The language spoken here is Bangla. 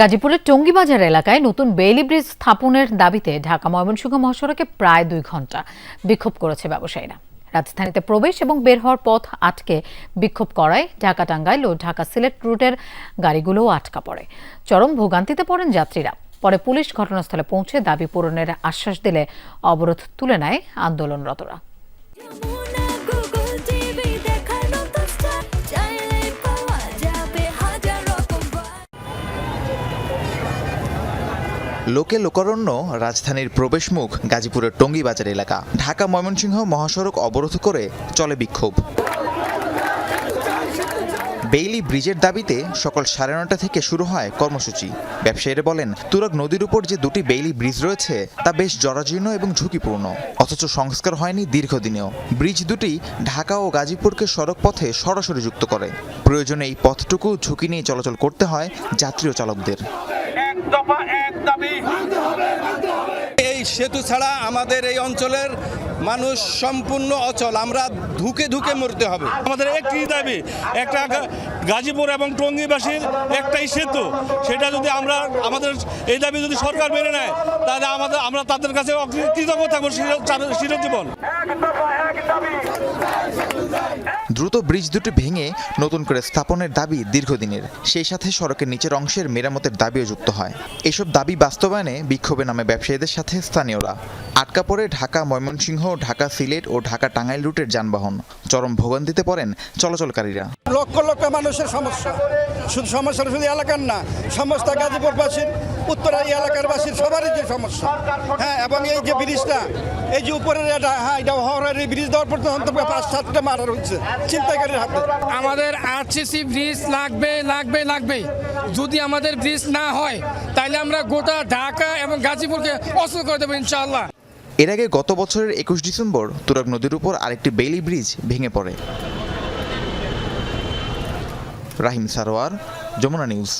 গাজীপুরের টঙ্গীবাজার এলাকায় নতুন বেইলি ব্রিজ স্থাপনের দাবিতে ঢাকা ময়মনসিংহ মহাসড়কে প্রায় দুই ঘণ্টা বিক্ষোভ করেছে ব্যবসায়ীরা। রাজধানীতে প্রবেশ এবং বের হওয়ার পথ আটকে বিক্ষোভ করায় ঢাকা টাঙ্গাইল ও ঢাকা সিলেট রুটের গাড়িগুলোও আটকা পড়ে। চরম ভোগান্তিতে পড়েন যাত্রীরা। পরে পুলিশ ঘটনাস্থলে পৌঁছে দাবি পূরণের আশ্বাস দিলে অবরোধ তুলে নেয় আন্দোলনরতরা। লোকে লোকারণ্য রাজধানীর প্রবেশমুখ গাজীপুরের টঙ্গী বাজার এলাকা। ঢাকা, ময়মনসিংহ মহাসড়ক অবরোধ করে চলে বিক্ষোভ। বেইলি ব্রিজের দাবিতে সকাল সাড়ে নটা থেকে শুরু হয় কর্মসূচি। ব্যবসায়ীরা বলেন, তুরাগ নদীর উপর যে দুটি বেইলি ব্রিজ রয়েছে, তা বেশ জরাজীর্ণ এবং ঝুঁকিপূর্ণ। অথচ সংস্কার হয়নি দীর্ঘদিনেও। ব্রিজ দুটি ঢাকা ও গাজীপুরকে সড়ক পথে সরাসরি যুক্ত করে। প্রয়োজনে এই পথটুকু ঝুঁকি নিয়ে চলাচল করতে হয় যাত্রী ও চালকদের। দফা এক দাবি। এই সেতু ছাড়া আমাদের এই অঞ্চলের মানুষ সম্পূর্ণ অচল। আমরা ধুকে ধুকে মরতে হবে। আমাদের একটি দাবি একটা গাজীপুর এবং টঙ্গীবাসীর একটাই সেতু। সেটা যদি আমরা আমাদের এই দাবি যদি সরকার মেনে নেয় তাহলে আমাদের আমরা তাদের কাছে কৃতজ্ঞ থাকব চির জীবন দ্রুত ব্রিজ দুটি ভেঙে নতুন করে স্থাপনের দাবি দীর্ঘদিনের। সেই সাথে সড়কের নিচের অংশের মেরামতের দাবিও যুক্ত হয়। এসব দাবি বাস্তবায়নে বিক্ষোভে নামে ব্যবসায়ীদের সাথে স্থানীয়রা। আটকা পড়ে ঢাকা, ময়মনসিংহ, ঢাকা সিলেট ও ঢাকা টাঙ্গাইল রুটের যানবাহন। চরম ভোগান্তিতে পড়েন চলাচলকারীরা। লক্ষ লক্ষ মানুষের সমস্যা। শুধু সমস্যাটা শুধু এলাকার না, সমস্ত গাজীপুরবাসীর উত্তরা এই এলাকার বাসীর সবারই যে সমস্যা। হ্যাঁ এবং এই যে ব্রিজটা এই যে উপরের এটা হ্যাঁ এটা হওয়ার এই ব্রিজ দেওয়ার পর অন্তত পাঁচ সাতটা মারা রয়েছে চিন্তাকারীর হাতে। আমাদের আরসিসি ব্রিজ লাগবে লাগবে লাগবে। যদি আমাদের ব্রিজ না হয় তাহলে আমরা গোটা ঢাকা এবং গাজীপুরকে অস্ত্র করে দেবো ইনশাআল্লাহ। এর আগে গত বছরের একুশ ডিসেম্বর তুরাগ নদীর উপর আরেকটি বেইলি ব্রিজ ভেঙে পড়ে। রাহিম সারোয়ার যমুনা নিউজ।